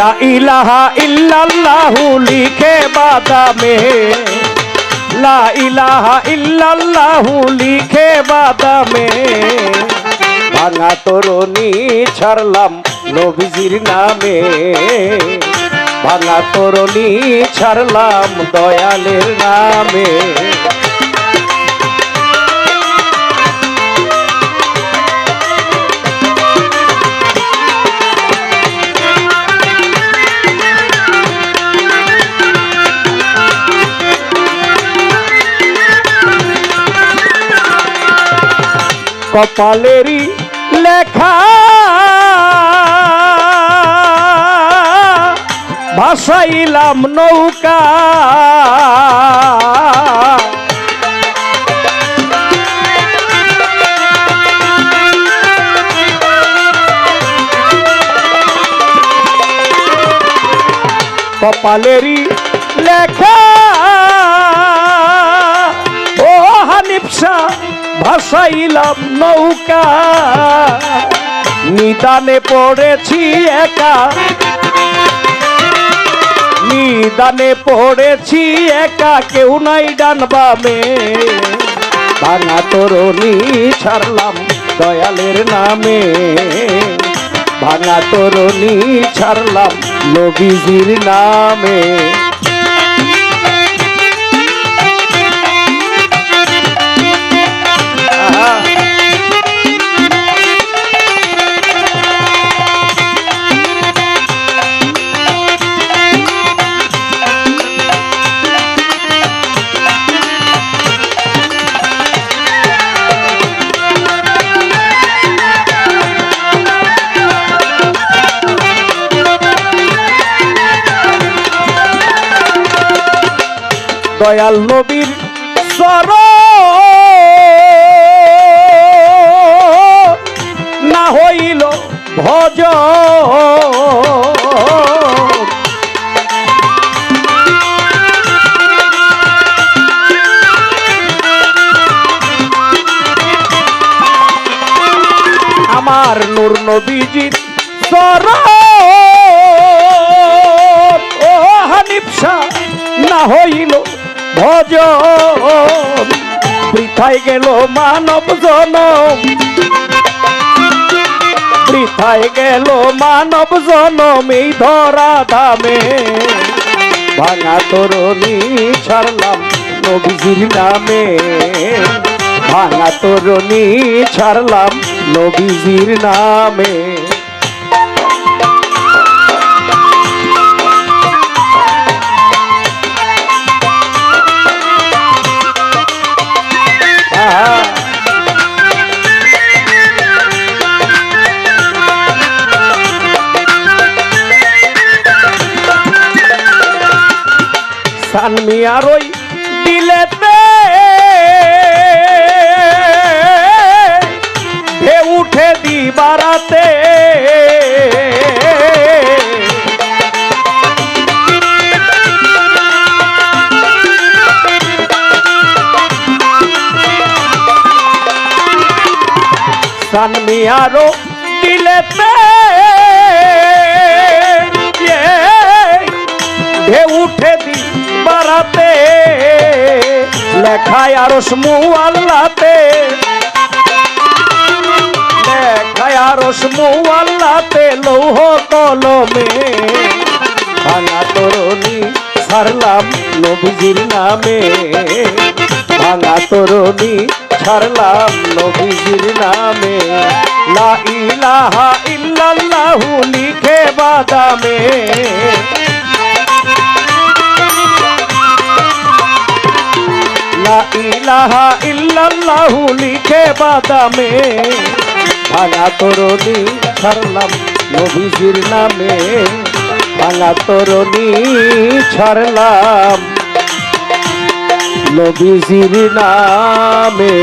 লা ইলাহা ইল্লাল্লাহু লিখে বাদামে। লা ইলাহা ইল্লাল্লাহু লিখে বাদামে। ভাঙা তরুণী ছাড়লাম নবীজির নামে। ভাঙা তরুণী ছাড়লাম দয়ালের নামে। কপালেরই লেখা। ভাসাইলাম নৌকা। কপালেরই লেখা। ভাসাইলাম নৌকা। নিদানে পড়েছি একা। নিদানে পড়েছি একা, কেউ নাই ডানবামে ভাঙা তরুণী ছাড়লাম দয়ালের নামে। ভাঙা তরুণী ছাড়লাম নবীজির নামে। দয়াল নবীর সর না হইল ভজ আমার নূর নবীজির সর ও হানিফসা না হইল ভজ বৃথায় গেল মানব জনম। বৃথায় গেল মানব জনম এই ধরা দামে ভাঙা তরুণী ছাড়লাম নবীজির নামে। ভাঙা তরুণী ছাড়লাম নবীজির নামে। সানমিয়ার ওই দিলেতে ঢে উঠে দিবারাতে সানমিয়ারও দিলেতে ঢে উঠে দি বারাতে, লেখায় আর সমু আল্লাতে লেখায় আর সমু আল্লাতে লৌহ কলমে। ভাঙা তরুণী ছাড়লাম নবীজির নামে। ভাঙা তরুণী ছাড়লাম নবীজির নামে। লা ইলাহা ইল্লাল্লাহু লিখে বাদামে। ইলাহা ইল্লাল্লাহু লিখে বাদামে। ভাঙা তরুণী ছাড়লাম নবীজির নামে। ভাঙা তরুণী ছাড়লাম নবীজির নামে।